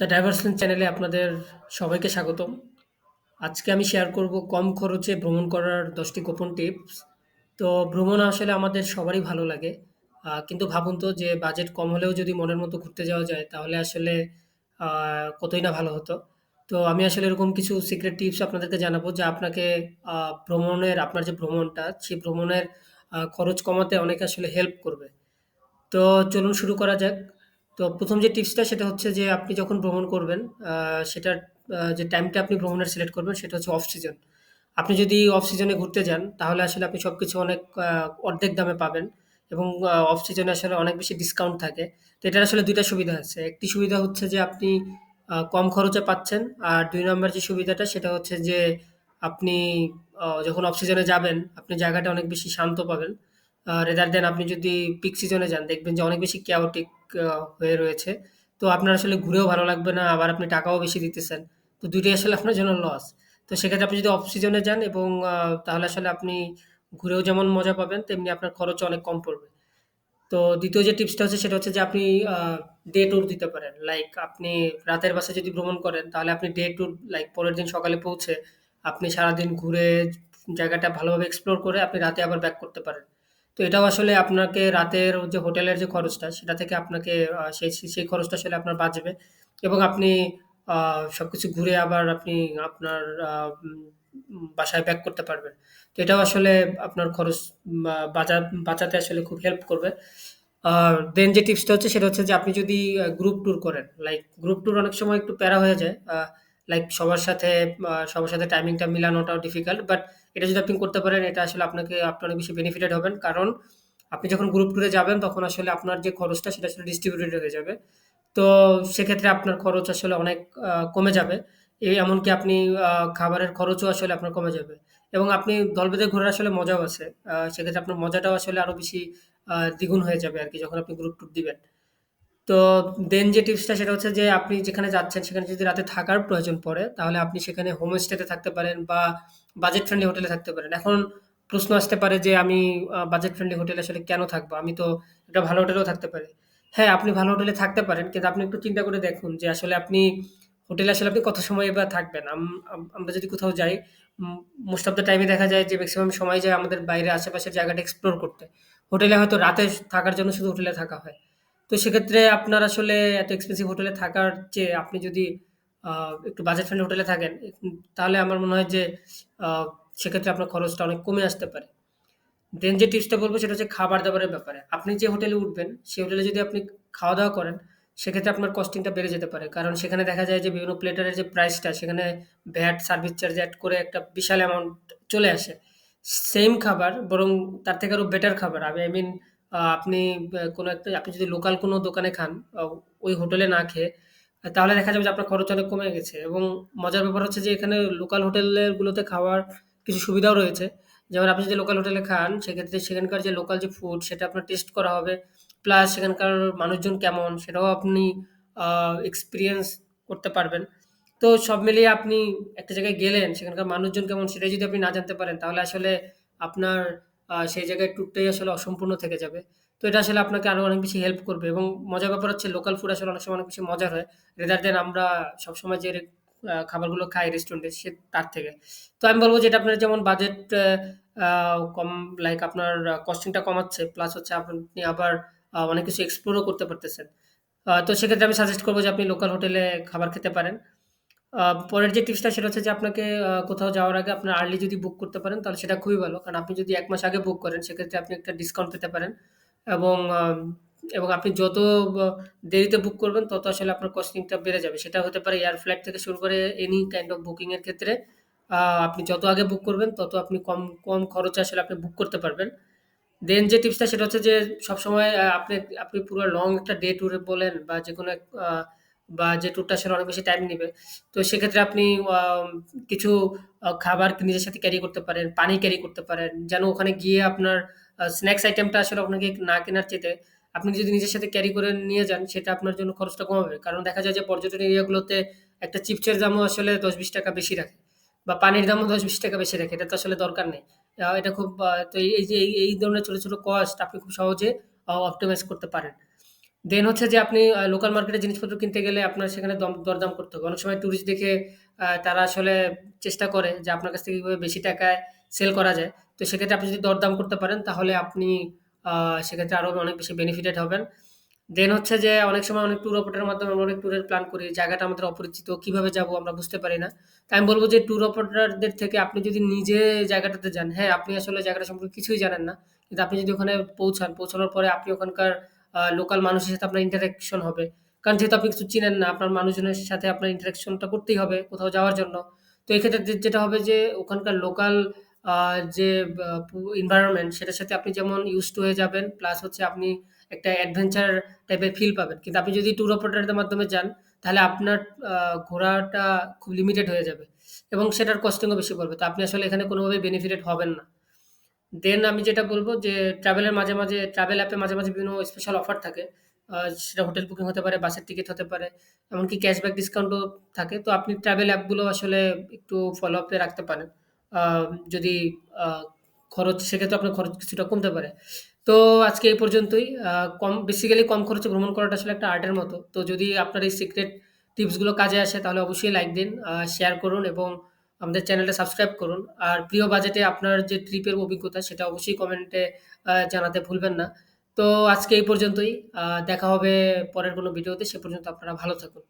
The diversion চ্যানেলে আপনাদের সবাইকে স্বাগতম। আজকে আমি শেয়ার করব কম খরচে ভ্রমণ করার দশটি গোপন টিপস। তো ভ্রমণ আসলে আমাদের সবারই ভালো লাগে। কিন্তু ভাবুন তো যে বাজেট কম হলেও যদি মনের মতো ঘুরতে যাওয়া যায়, তাহলে আসলে কতই না ভালো হতো। তো আমি আসলে এরকম কিছু সিক্রেট টিপস আপনাদেরকে জানাব যা আপনাকে ভ্রমণের, আপনার যে ভ্রমণটা, সেই ভ্রমণের খরচ কমাতে অনেক আসলে হেল্প করবে। তো চলুন শুরু করা যাক। তো প্রথম যে টিপসটা সেটা হচ্ছে যে আপনি যখন ভ্রমণ করবেন সেটার যে টাইমটা আপনি ভ্রমণের সিলেক্ট করবেন সেটা হচ্ছে অফ সিজন। আপনি যদি অফ সিজনে ঘুরতে যান, তাহলে আসলে আপনি সব কিছু অনেক অর্ধেক দামে পাবেন এবং অফ সিজনে আসলে অনেক বেশি ডিসকাউন্ট থাকে। তো এটার আসলে দুইটা সুবিধা আছে। একটি সুবিধা হচ্ছে যে আপনি কম খরচে পাচ্ছেন। আর দুই নম্বর যে সুবিধাটা সেটা হচ্ছে যে আপনি যখন অফ সিজনে যাবেন, আপনি জায়গাটা অনেক বেশি শান্ত পাবেন। রেদার দেন আপনি যদি পিক সিজনে যান দেখবেন যে অনেক বেশি আ হয়ে রয়েছে। তো আপনার আসলে ঘুরেও ভালো লাগবে না, আবার আপনি টাকাও বেশি দিতেছেন। তো ২ টাই আসলে আপনার জন্য লস। তো সেক্ষেত্রে আপনি যদি অফ সিজনে যান এবং তাহলে আসলে আপনি ঘুরেও যেমন মজা পাবেন তেমনি আপনার খরচ অনেক কম পড়বে। তো দ্বিতীয় যে টিপসটা হচ্ছে সেটা হচ্ছে যে আপনি ডে ট্যুর দিতে পারেন। লাইক আপনি রাতের বাসে যদি ভ্রমণ করেন তাহলে আপনি ডে ট্যুর লাইক পরের দিন সকালে পৌঁছে আপনি সারাদিন ঘুরে জায়গাটা ভালোভাবে এক্সপ্লোর করে আপনি রাতে আবার ব্যাক করতে পারেন। তো এটাও আসলে আপনাকে রাতের যে হোটেলের যে খরচটা সেটা থেকে আপনাকে সেই সেই খরচটা আসলে আপনার বাঁচবে এবং আপনি আ সবকিছু ঘুরে আবার আপনি আপনার বাসায় ব্যাক করতে পারবেন। তো এটাও আসলে আপনার খরচ বাঁচা বাঁচাতে আসলে খুব হেল্প করবে। আর দেন যে টিপসটা হচ্ছে সেটা হচ্ছে যে আপনি যদি গ্রুপ ট্যুর করেন, লাইক গ্রুপ ট্যুর অনেক সময় একটু প্যারা হয়ে যায়। লাইক সবার সাথে সবার সাথে টাইমিংটা মিলানোটাও ডিফিকাল্ট। বাট এটা যদি আপনি করতে পারেন, এটা আসলে আপনাকে, আপনি অনেক বেশি বেনিফিটেড হবেন। কারণ আপনি যখন গ্রুপ ট্যুরে যাবেন, তখন আসলে আপনার যে খরচটা, সেটা আসলে ডিস্ট্রিবিউটেড হয়ে যাবে। তো সেক্ষেত্রে আপনার খরচ আসলে অনেক কমে যাবে। এ, এমনকি আপনি খাবারের খরচও আসলে আপনার কমে যাবে। এবং আপনি দল বেঁধে ঘোরার আসলে মজাও আছে। সেক্ষেত্রে আপনার মজাটাও আসলে আরও বেশি দ্বিগুণ হয়ে যাবে আর কি, যখন আপনি গ্রুপ ট্যুর দিবেন। তো দেন যে টিপসটা সেটা হচ্ছে যে আপনি যেখানে যাচ্ছেন সেখানে যদি রাতে থাকার প্রয়োজন পড়ে তাহলে আপনি সেখানে হোমস্টেতে থাকতে পারেন বা বাজেট ফ্রেন্ডলি হোটেলে থাকতে পারেন। এখন প্রশ্ন আসতে পারে যে আমি বাজেট ফ্রেন্ডলি হোটেলে আসলে কেন থাকব? আমি তো একটা ভালো হোটেলেও থাকতে পারি। হ্যাঁ, আপনি ভালো হোটেলে থাকতে পারেন। কিন্তু আপনি একটু চিন্তা করে দেখুন যে আসলে আপনি হোটেলে আসলে আপনি কত সময় এবার থাকবেন? আম আম আমরা যদি কোথাও যাই মোস্ট অফ দ্যা টাইমে দেখা যায় যে ম্যাক্সিমাম সময় যায় আমাদের বাইরে আশেপাশের জায়গাটা এক্সপ্লোর করতে। হোটেলে হয়তো রাতে থাকার জন্য শুধু হোটেলে থাকা হয়। তো সেক্ষেত্রে আপনার আসলে এত এক্সপেন্সিভ হোটেলে থাকার চেয়ে আপনি যদি একটু বাজেট ফ্রেন্ডলি হোটেলে থাকেন, তাহলে আমার মনে হয় যে সেক্ষেত্রে আপনার খরচটা অনেক কমে আসতে পারে। দেন যে টিপসটা বলব সেটা হচ্ছে খাবার-দাবারের ব্যাপারে। আপনি যে হোটেলে উঠবেন, সেই হোটেলে যদি আপনি খাওয়া-দাওয়া করেন, সেক্ষেত্রে আপনার কস্টিংটা বেড়ে যেতে পারে। কারণ সেখানে দেখা যায় যে বিভিন্ন প্লেটারের যে প্রাইসটা সেখানে ভ্যাট, সার্ভিস চার্জ অ্যাড করে একটা বিশাল অ্যামাউন্ট চলে আসে। সেম খাবার বরং তার থেকে আরও বেটার খাবার। আমি আই মিন আপনি কোনো একটা আপনি যদি লোকাল কোনো দোকানে খান, ওই হোটেলে না খেয়ে, তাহলে দেখা যাবে যে আপনার খরচ অনেক কমে গেছে এবং মজার ব্যাপার হচ্ছে যে এখানে লোকাল হোটেলগুলোতে খাওয়ার কিছু সুবিধাও রয়েছে। যেমন আপনি যদি লোকাল হোটেলে খান, সেক্ষেত্রে সেখানকার যে লোকাল যে ফুড সেটা আপনার টেস্ট করা হবে। প্লাস সেখানকার মানুষজন কেমন সেটাও আপনি এক্সপেরিয়েন্স করতে পারবেন। তো সব মিলিয়ে আপনি একটা জায়গায় গেলেন, সেখানকার মানুষজন কেমন সেটাই যদি আপনি না জানতে পারেন তাহলে আসলে আপনার সেই জায়গায় ট্যুরটাই আসলে অসম্পূর্ণ থেকে যাবে। তো এটা আসলে আপনাকে আরও অনেক বেশি হেল্প করবে এবং মজার ব্যাপার হচ্ছে লোকাল ফুড আসলে অনেক সময় অনেক বেশি মজার হয়। রেদার দেন আমরা সবসময় যে খাবারগুলো খাই রেস্টুরেন্টে সে তার থেকে। তো আমি বলব যে এটা আপনার যেমন বাজেট কম লাইক আপনার কস্টিংটা কমাচ্ছে। প্লাস হচ্ছে আপনি আবার অনেক কিছু এক্সপ্লোরও করতে পারতেছেন। তো সেক্ষেত্রে আমি সাজেস্ট করব যে আপনি লোকাল হোটেলে খাবার খেতে পারেন। পরের যে টিপসটা সেটা হচ্ছে যে আপনাকে কোথাও যাওয়ার আগে আপনার আর্লি যদি বুক করতে পারেন তাহলে সেটা খুবই ভালো। কারণ আপনি যদি এক মাস আগে বুক করেন সেক্ষেত্রে আপনি একটা ডিসকাউন্ট পেতে পারেন এবং এবং আপনি যত দেরিতে বুক করবেন তত আসলে আপনার কস্টিংটা বেড়ে যাবে। সেটা হতে পারে এয়ার ফ্লাইট থেকে শুরু করে এনি কাইন্ড অফ বুকিংয়ের ক্ষেত্রে আপনি যত আগে বুক করবেন তত আপনি কম, কম খরচে আসলে আপনি বুক করতে পারবেন। দেন যে টিপসটা সেটা হচ্ছে যে সবসময় আপনি আপনি পুরো লং একটা ডে ট্যুরে বলেন বা যেকোনো এক আ বা যে ট্যুরটা আসলে অনেক বেশি টাইম নেবে তো সেক্ষেত্রে আপনি কিছু খাবার নিজের সাথে ক্যারি করতে পারেন, পানি ক্যারি করতে পারেন। যেন ওখানে গিয়ে আপনার স্ন্যাক্স আইটেমটা আসলে আপনাকে না কেনার চাইতে আপনি যদি নিজের সাথে ক্যারি করে নিয়ে যান সেটা আপনার জন্য খরচটা কমাবে। কারণ দেখা যায় যে পর্যটন এরিয়াগুলোতে একটা চিপসের দামও আসলে ৳১০-৳২০ বেশি রাখে বা পানির দামও ৳১০-৳২০ বেশি রাখে। এটা তো আসলে দরকার নেই। এটা খুব তো এই যে এই এই ধরনের ছোট, ছোট কস্ট আপনি খুব সহজে অপটিমাইজ করতে পারেন। দেন হচ্ছে যে আপনি লোকাল মার্কেটে জিনিসপত্র কিনতে গেলে আপনার সেখানে দম দরদাম করতে হবে। অনেক সময় ট্যুরিস্ট দেখে তারা আসলে চেষ্টা করে যে আপনার কাছ থেকে কীভাবে বেশি টাকায় সেল করা যায়। তো সেক্ষেত্রে আপনি যদি দরদাম করতে পারেন তাহলে আপনি সেক্ষেত্রে আরও অনেক বেশি বেনিফিটেড হবেন। দেন হচ্ছে যে অনেক সময় অনেক ট্যুর অপারেটরের মাধ্যমে আমরা অনেক ট্যুরের প্ল্যান করি। জায়গাটা আমাদের অপরিচিত। কীভাবে যাব আমরা বুঝতে পারি না। তাই আমি বলব যে ট্যুর অপারেটরদের থেকে আপনি যদি নিজে জায়গাটাতে যান, হ্যাঁ, আপনি আসলে জায়গাটা সম্পর্কে কিছুই জানেন না। কিন্তু আপনি যদি ওখানে পৌঁছান, পৌঁছানোর পরে আপনি ওখানকার লোকাল মানুষের সাথে আপনার ইন্টারেকশন হবে। কারণ যেহেতু আপনি কিছু চিনেন না, আপনার মানুষজনের সাথে আপনার ইন্টারেকশনটা করতেই হবে কোথাও যাওয়ার জন্য। তো এক্ষেত্রে যেটা হবে যে ওখানকার লোকাল যে এনভায়রনমেন্ট সেটার সাথে আপনি যেমন ইউজ টু হয়ে যাবেন, প্লাস হচ্ছে আপনি একটা অ্যাডভেঞ্চার টাইপের ফিল পাবেন। কিন্তু আপনি যদি ট্যুর অপারেটরদের মাধ্যমে যান, তাহলে আপনার ঘোরাটা খুব লিমিটেড হয়ে যাবে এবং সেটার কস্টিং ও বেশি পড়বে। তো আপনি আসলে এখানে কোনোভাবেই বেনিফিটেড হবেন না। দেন আমি যেটা বলব যে ট্রাভেলের মাঝে, মাঝে ট্রাভেল অ্যাপে মাঝে, মাঝে বিভিন্ন স্পেশাল অফার থাকে। সেটা হোটেল বুকিং হতে পারে, বাসের টিকিট হতে পারে। এমনকি ক্যাশব্যাক ডিসকাউন্টও থাকে। তো আপনি ট্রাভেল অ্যাপগুলো আসলে একটু ফলো আপে রাখতে পারেন। যদি খরচ সেক্ষেত্রে আপনার খরচ কিছুটা কমতে পারে। তো আজকে এই পর্যন্তই। কম বেসিক্যালি কম খরচে ভ্রমণ করাটা আসলে একটা আর্টের মতো। তো যদি আপনার এই সিক্রেট টিপসগুলো কাজে আসে তাহলে অবশ্যই লাইক দিন, শেয়ার করুন এবং আমাদের চ্যানেলটা সাবস্ক্রাইব করুন। আর প্রিয় বাজেটে আপনার যে ট্রিপের অভিজ্ঞতা, সেটা অবশ্যই কমেন্টে জানাতে ভুলবেন না। তো আজকে এই পর্যন্তই। দেখা হবে পরের কোনো ভিডিওতে। সে পর্যন্ত আপনারা ভালো থাকুন।